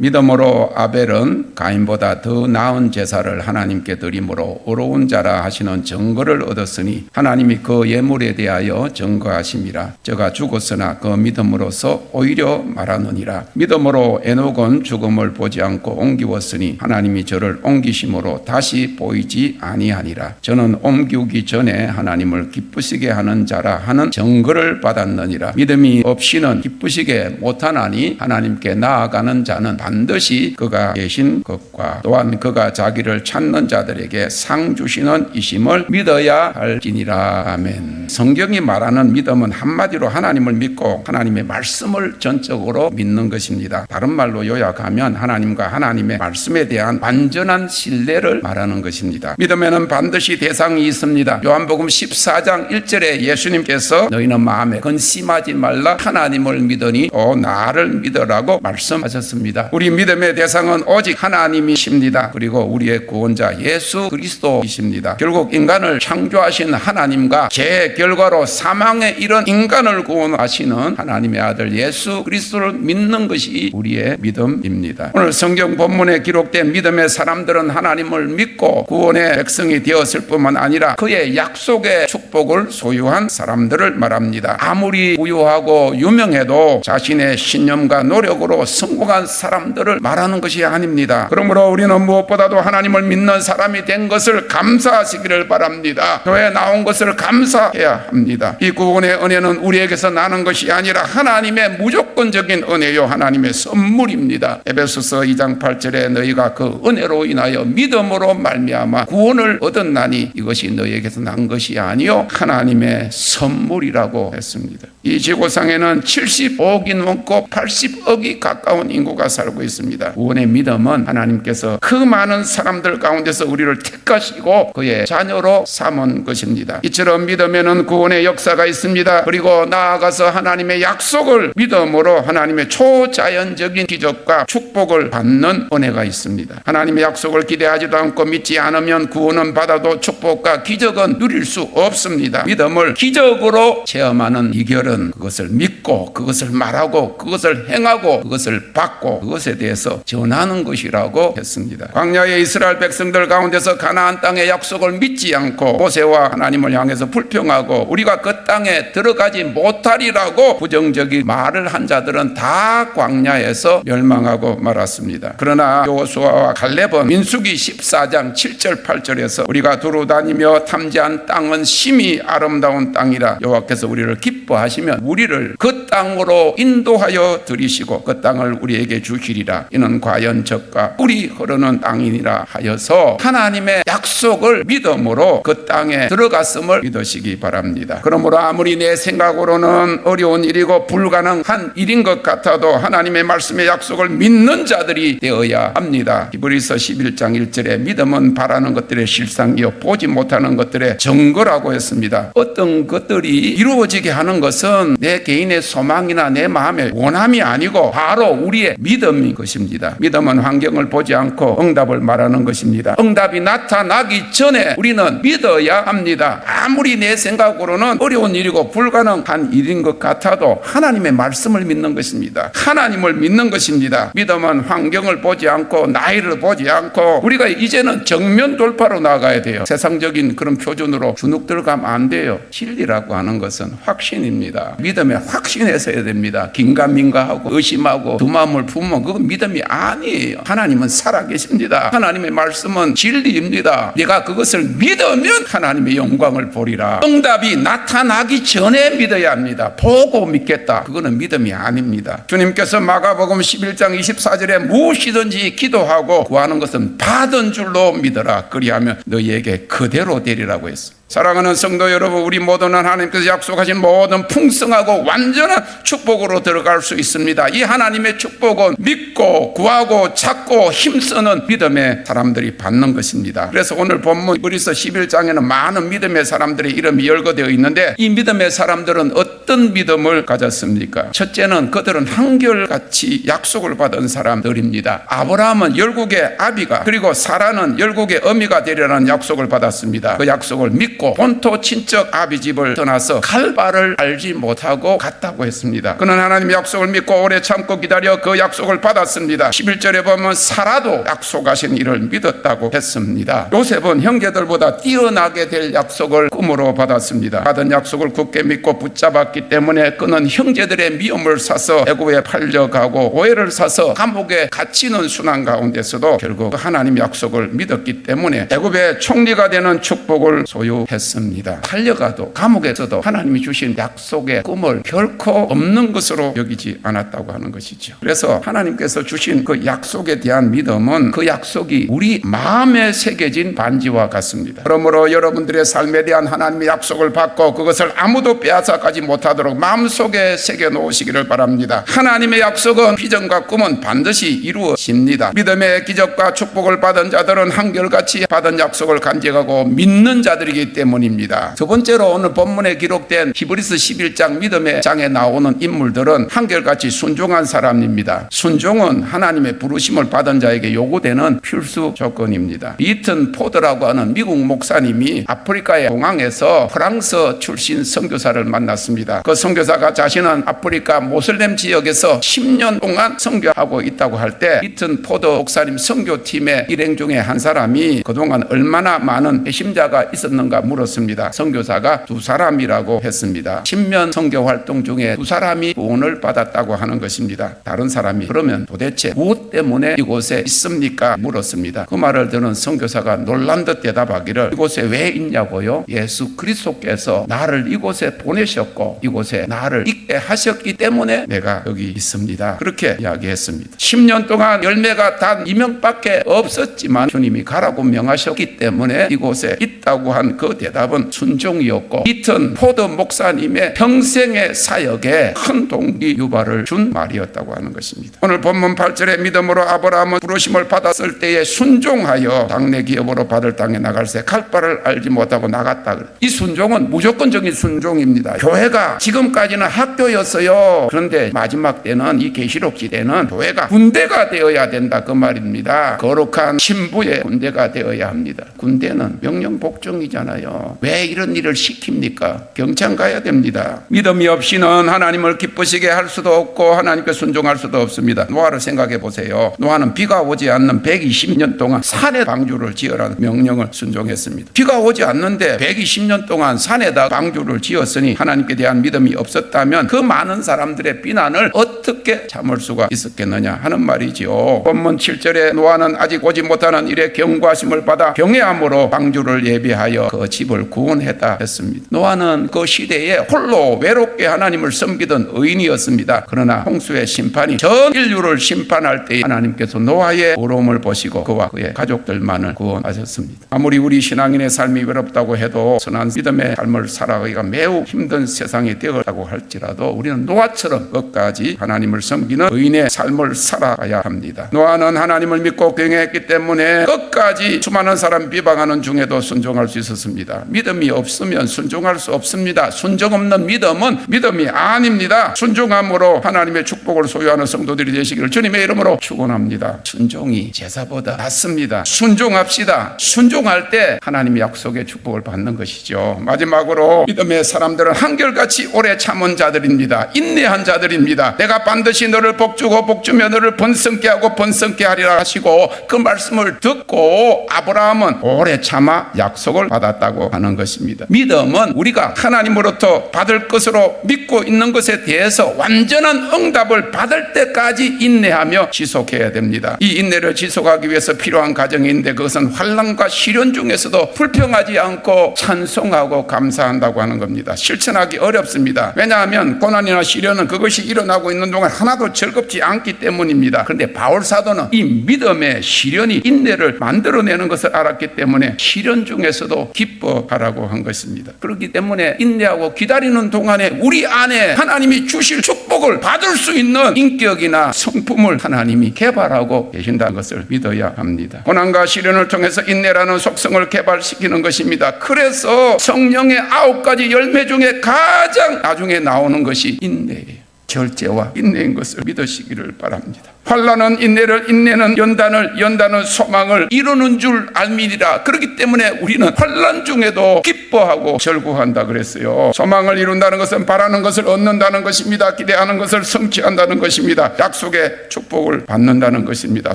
믿음으로 아벨은 가인보다 더 나은 제사를 하나님께 드림으로 어려운 자라 하시는 증거를 얻었으니 하나님이 그 예물에 대하여 증거하심이라. 저가 죽었으나 그 믿음으로서 오히려 말하느니라. 믿음으로 에녹은 죽음을 보지 않고 옮기웠으니 하나님이 저를 옮기심으로 다시 보이지 아니하니라. 저는 옮기기 전에 하나님을 기쁘시게 하는 자라 하는 증거를 받았느니라. 믿음이 없이는 기쁘시게 못하나니 하나님께 나아가는 자는 반드시 그가 계신 것과 또한 그가 자기를 찾는 자들에게 상 주시는 이심을 믿어야 할지니라 아멘. 성경이 말하는 믿음은 한마디로 하나님을 믿고 하나님의 말씀을 전적으로 믿는 것입니다. 다른 말로 요약하면 하나님과 하나님의 말씀에 대한 완전한 신뢰를 말하는 것입니다. 믿음에는 반드시 대상이 있습니다. 요한복음 14장 1절에 예수님께서 너희는 마음에 근심하지 말라 하나님을 믿으니 또 나를 믿으라고 말씀하셨습니다. 우리 믿음의 대상은 오직 하나님이십니다. 그리고 우리의 구원자 예수 그리스도이십니다. 결국 인간을 창조하신 하나님과 제 결과로 사망에 이른 인간을 구원하시는 하나님의 아들 예수 그리스도를 믿는 것이 우리의 믿음입니다. 오늘 성경 본문에 기록된 믿음의 사람들은 하나님을 믿고 구원의 백성이 되었을 뿐만 아니라 그의 약속의 축복을 소유한 사람들을 말합니다. 아무리 부유하고 유명해도 자신의 신념과 노력으로 성공한 사람 들을 말하는 것이 아닙니다. 그러므로 우리는 무엇보다도 하나님을 믿는 사람이 된 것을 감사하시기를 바랍니다. 교회 나온 것을 감사해야 합니다. 이 구원의 은혜는 우리에게서 나는 것이 아니라 하나님의 무조건적인 은혜요 하나님의 선물입니다. 에베소서 2장 8절에 너희가 그 은혜로 인하여 믿음으로 말미암아 구원을 얻었나니 이것이 너희에게서 난 것이 아니요 하나님의 선물이라고 했습니다. 이 지구상에는 75억이 넘고 80억이 가까운 인구가 살고 있습니다. 구원의 믿음은 하나님께서 그 많은 사람들 가운데서 우리를 택하시고 그의 자녀로 삼은 것입니다. 이처럼 믿음에는 구원의 역사가 있습니다. 그리고 나아가서 하나님의 약속을 믿음으로 하나님의 초자연적인 기적과 축복을 받는 은혜가 있습니다. 하나님의 약속을 기대하지도 않고 믿지 않으면 구원은 받아도 축복과 기적은 누릴 수 없습니다. 믿음을 기적으로 체험하는 비결은 그것을 믿고 그것을 말하고 그것을 행하고 그것을 받고 그것에 대해서 전하는 것이라고 했습니다. 광야의 이스라엘 백성들 가운데서 가나안 땅의 약속을 믿지 않고 모세와 하나님을 향해서 불평하고 우리가 그 땅에 들어가지 못하리라고 부정적인 말을 한 자들은 다 광야에서 멸망하고 말았습니다. 그러나 요수아와 갈렙은 민수기 14장 7절 8절에서 우리가 두루 다니며 탐지한 땅은 심히 아름다운 땅이라 여호와께서 우리를 기뻐하시 면 우리를 그 땅으로 인도하여 들이시고 그 땅을 우리에게 주시리라 이는 과연 적과 꿀이 흐르는 땅이니라 하여서 하나님의 약속을 믿음으로 그 땅에 들어갔음을 믿으시기 바랍니다. 그러므로 아무리 내 생각으로는 어려운 일이고 불가능한 일인 것 같아도 하나님의 말씀의 약속을 믿는 자들이 되어야 합니다. 히브리서 11장 1절에 믿음은 바라는 것들의 실상이요 보지 못하는 것들의 증거라고 했습니다. 어떤 것들이 이루어지게 하는 것은 내 개인의 소망이나 내 마음의 원함이 아니고 바로 우리의 믿음인 것입니다. 믿음은 환경을 보지 않고 응답을 말하는 것입니다. 응답이 나타나기 전에 우리는 믿어야 합니다. 아무리 내 생각으로는 어려운 일이고 불가능한 일인 것 같아도 하나님의 말씀을 믿는 것입니다. 하나님을 믿는 것입니다. 믿음은 환경을 보지 않고 나이를 보지 않고 우리가 이제는 정면 돌파로 나가야 돼요. 세상적인 그런 표준으로 주눅 들어가면 안 돼요. 진리라고 하는 것은 확신입니다. 믿음에 확신해서 해야 됩니다. 긴가민가하고 의심하고 두 마음을 품으면 그건 믿음이 아니에요. 하나님은 살아계십니다. 하나님의 말씀은 진리입니다. 내가 그것을 믿으면 하나님의 영광을 보리라. 응답이 나타나기 전에 믿어야 합니다. 보고 믿겠다. 그거는 믿음이 아닙니다. 주님께서 마가복음 11장 24절에 무엇이든지 기도하고 구하는 것은 받은 줄로 믿어라. 그리하면 너희에게 그대로 되리라고 했어. 사랑하는 성도 여러분, 우리 모두는 하나님께서 약속하신 모든 풍성하고 완전한 축복으로 들어갈 수 있습니다. 이 하나님의 축복은 믿고 구하고 찾고 힘쓰는 믿음의 사람들이 받는 것입니다. 그래서 오늘 본문 그리스 11장에는 많은 믿음의 사람들의 이름이 열거되어 있는데 이 믿음의 사람들은 어떤 어떤 믿음을 가졌습니까? 첫째는 그들은 한결같이 약속을 받은 사람들입니다. 아브라함은 열국의 아비가 그리고 사라는 열국의 어미가 되려는 약속을 받았습니다. 그 약속을 믿고 본토 친척 아비 집을 떠나서 갈 바를 알지 못하고 갔다고 했습니다. 그는 하나님의 약속을 믿고 오래 참고 기다려 그 약속을 받았습니다. 11절에 보면 사라도 약속하신 일을 믿었다고 했습니다. 요셉은 형제들보다 뛰어나게 될 약속을 꿈으로 받았습니다. 받은 약속을 굳게 믿고 붙잡았기 때문에 그는 형제들의 미움을 사서 애굽에 팔려가고 오해를 사서 감옥에 갇히는 순환 가운데서도 결국 하나님 약속을 믿었기 때문에 애굽의 총리가 되는 축복을 소유했습니다. 팔려가도 감옥에서도 하나님이 주신 약속의 꿈을 결코 없는 것으로 여기지 않았다고 하는 것이죠. 그래서 하나님께서 주신 그 약속에 대한 믿음은 그 약속이 우리 마음에 새겨진 반지와 같습니다. 그러므로 여러분들의 삶에 대한 하나님의 약속을 받고 그것을 아무도 빼앗아가지 못 하도록 마음속에 새겨 놓으시기를 바랍니다. 하나님의 약속은 비전과 꿈은 반드시 이루어집니다. 믿음의 기적과 축복을 받은 자들은 한결같이 받은 약속을 간직하고 믿는 자들이기 때문입니다. 두 번째로 오늘 본문에 기록된 히브리스 11장 믿음의 장에 나오는 인물들은 한결같이 순종한 사람입니다. 순종은 하나님의 부르심을 받은 자에게 요구되는 필수 조건입니다. 리튼 포드라고 하는 미국 목사님이 아프리카의 공항에서 프랑스 출신 선교사를 만났습니다. 그 선교사가 자신은 아프리카 모슬렘 지역에서 10년 동안 선교하고 있다고 할때 리튼 포드 목사님 선교팀의 일행 중에 한 사람이 그동안 얼마나 많은 배심자가 있었는가 물었습니다. 선교사가 두 사람이라고 했습니다. 10년 선교 활동 중에 두 사람이 구원을 받았다고 하는 것입니다. 다른 사람이 그러면 도대체 무엇 때문에 이곳에 있습니까? 물었습니다. 그 말을 듣는 선교사가 놀란 듯 대답하기를 이곳에 왜 있냐고요? 예수 그리스도께서 나를 이곳에 보내셨고 이곳에 나를 있게 하셨기 때문에 내가 여기 있습니다. 그렇게 이야기했습니다. 10년 동안 열매가 단 2명밖에 없었지만 주님이 가라고 명하셨기 때문에 이곳에 있다고 한 그 대답은 순종이었고 이튼 포드 목사님의 평생의 사역에 큰 동기 유발을 준 말이었다고 하는 것입니다. 오늘 본문 8절에 믿음으로 아브라함은 부르심을 받았을 때에 순종하여 당내 기업으로 받을 땅에 나갈새 갈 바를 알지 못하고 나갔다. 이 순종은 무조건적인 순종입니다. 교회가 지금까지는 학교였어요. 그런데 마지막 때는 이 계시록 시대는 교회가 군대가 되어야 된다 그 말입니다. 거룩한 신부의 군대가 되어야 합니다. 군대는 명령 복종이잖아요. 왜 이런 일을 시킵니까? 경찰 가야 됩니다. 믿음이 없이는 하나님을 기쁘시게 할 수도 없고 하나님께 순종할 수도 없습니다. 노아를 생각해 보세요. 노아는 비가 오지 않는 120년 동안 산에 방주를 지으라는 명령을 순종했습니다. 비가 오지 않는데 120년 동안 산에다 방주를 지었으니 하나님께 대한 믿음이 없었다면 그 많은 사람들의 비난을 어떻게 참을 수가 있었겠느냐 하는 말이지요. 본문 7절에 노아는 아직 오지 못하는 일에 경고하심을 받아 경외함으로 방주를 예비하여 그 집을 구원했다 했습니다. 노아는 그 시대에 홀로 외롭게 하나님을 섬기던 의인이었습니다. 그러나 홍수의 심판이 전 인류를 심판할 때 하나님께서 노아의 어려움을 보시고 그와 그의 가족들만을 구원하셨습니다. 아무리 우리 신앙인의 삶이 외롭다고 해도 선한 믿음의 삶을 살아가기가 매우 힘든 세상 이 되었다고 할지라도 우리는 노아처럼 끝까지 하나님을 섬기는 의인의 삶을 살아가야 합니다. 노아는 하나님을 믿고 경외했기 때문에 끝까지 수많은 사람 비방하는 중에도 순종할 수 있었습니다. 믿음이 없으면 순종할 수 없습니다. 순종 없는 믿음은 믿음이 아닙니다. 순종함으로 하나님의 축복을 소유하는 성도들이 되시기를 주님의 이름으로 축원합니다. 순종이 제사보다 낫습니다. 순종합시다. 순종할 때 하나님의 약속의 축복을 받는 것이죠. 마지막으로 믿음의 사람들은 한결같이 오래 참은 자들입니다. 인내한 자들입니다. 내가 반드시 너를 복주고 복주며 너를 번성케 하고 번성케 하리라 하시고 그 말씀을 듣고 아브라함은 오래 참아 약속을 받았다고 하는 것입니다. 믿음은 우리가 하나님으로부터 받을 것으로 믿고 있는 것에 대해서 완전한 응답을 받을 때까지 인내하며 지속해야 됩니다. 이 인내를 지속하기 위해서 필요한 과정이 있는데 그것은 환란과 시련 중에서도 불평하지 않고 찬송하고 감사한다고 하는 겁니다. 실천하기 어렵 습니다. 왜냐하면 고난이나 시련은 그것이 일어나고 있는 동안 하나도 즐겁지 않기 때문입니다. 그런데 바울 사도는 이 믿음의 시련이 인내를 만들어내는 것을 알았기 때문에 시련 중에서도 기뻐하라고 한 것입니다. 그렇기 때문에 인내하고 기다리는 동안에 우리 안에 하나님이 주실 축복을 받을 수 있는 인격이나 성품을 하나님이 개발하고 계신다는 것을 믿어야 합니다. 고난과 시련을 통해서 인내라는 속성을 개발시키는 것입니다. 그래서 성령의 아홉 가지 열매 중에 가장 가장 나중에 나오는 것이 인내예요. 절제와 인내인 것을 믿으시기를 바랍니다. 환란은 인내를 인내는 연단을 연단은 소망을 이루는 줄 알미니라. 그렇기 때문에 우리는 환란 중에도 기뻐하고 절구한다 그랬어요. 소망을 이룬다는 것은 바라는 것을 얻는다는 것입니다. 기대하는 것을 성취한다는 것입니다. 약속의 축복을 받는다는 것입니다.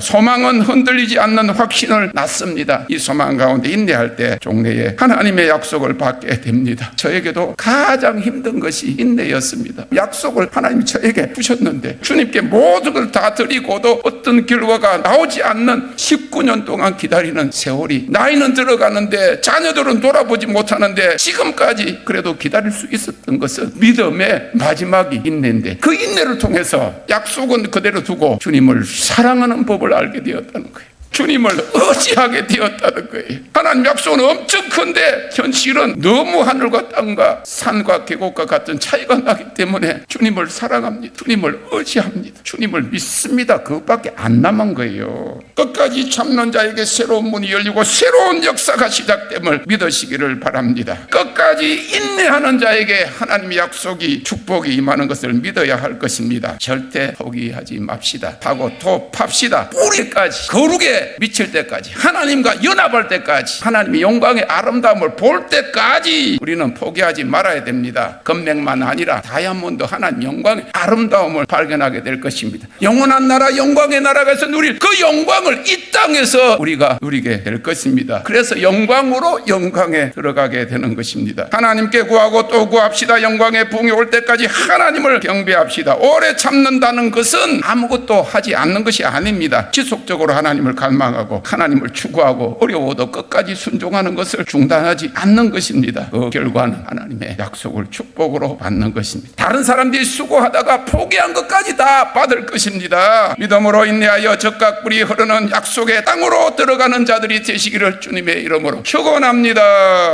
소망은 흔들리지 않는 확신을 낳습니다. 이 소망 가운데 인내할 때 종래에 하나님의 약속을 받게 됩니다. 저에게도 가장 힘든 것이 인내였습니다. 약속을 하나님이 저에게 주셨는데 주님께 모든 걸 다 드리고 도 어떤 결과가 나오지 않는 19년 동안 기다리는 세월이 나이는 들어가는데 자녀들은 돌아보지 못하는데 지금까지 그래도 기다릴 수 있었던 것은 믿음의 마지막이 인내인데 그 인내를 통해서 약속은 그대로 두고 주님을 사랑하는 법을 알게 되었다는 거예요. 주님을 의지하게 되었다는 거예요. 하나님 약속은 엄청 큰데 현실은 너무 하늘과 땅과 산과 계곡과 같은 차이가 나기 때문에 주님을 사랑합니다. 주님을 의지합니다. 주님을 믿습니다. 그것밖에 안 남은 거예요. 끝까지 참는 자에게 새로운 문이 열리고 새로운 역사가 시작됨을 믿으시기를 바랍니다. 끝까지 인내하는 자에게 하나님의 약속이 축복이 임하는 것을 믿어야 할 것입니다. 절대 포기하지 맙시다. 하고 또 팝시다. 뿌리까지 거룩에 미칠 때까지 하나님과 연합할 때까지 하나님의 영광의 아름다움을 볼 때까지 우리는 포기하지 말아야 됩니다. 금맥만 아니라 다이아몬드 하나님 영광의 아름다움을 발견하게 될 것입니다. 영원한 나라 영광의 나라에서 누릴 그 영광 을 이 땅에서 우리가 누리게 될 것입니다. 그래서 영광으로 영광에 들어가게 되는 것입니다. 하나님께 구하고 또 구합시다. 영광의 붕이 올 때까지 하나님을 경배합시다. 오래 참는다는 것은 아무것도 하지 않는 것이 아닙니다. 지속적으로 하나님을 갈망하고 하나님을 추구하고 어려워도 끝까지 순종하는 것을 중단하지 않는 것입니다. 그 결과는 하나님의 약속을 축복으로 받는 것입니다. 다른 사람들이 수고하다가 포기한 것까지 다 받을 것입니다. 믿음으로 인내하여 적각 꿀이 흐르는 약속의 땅으로 들어가는 자들이 되시기를 주님의 이름으로 축원합니다.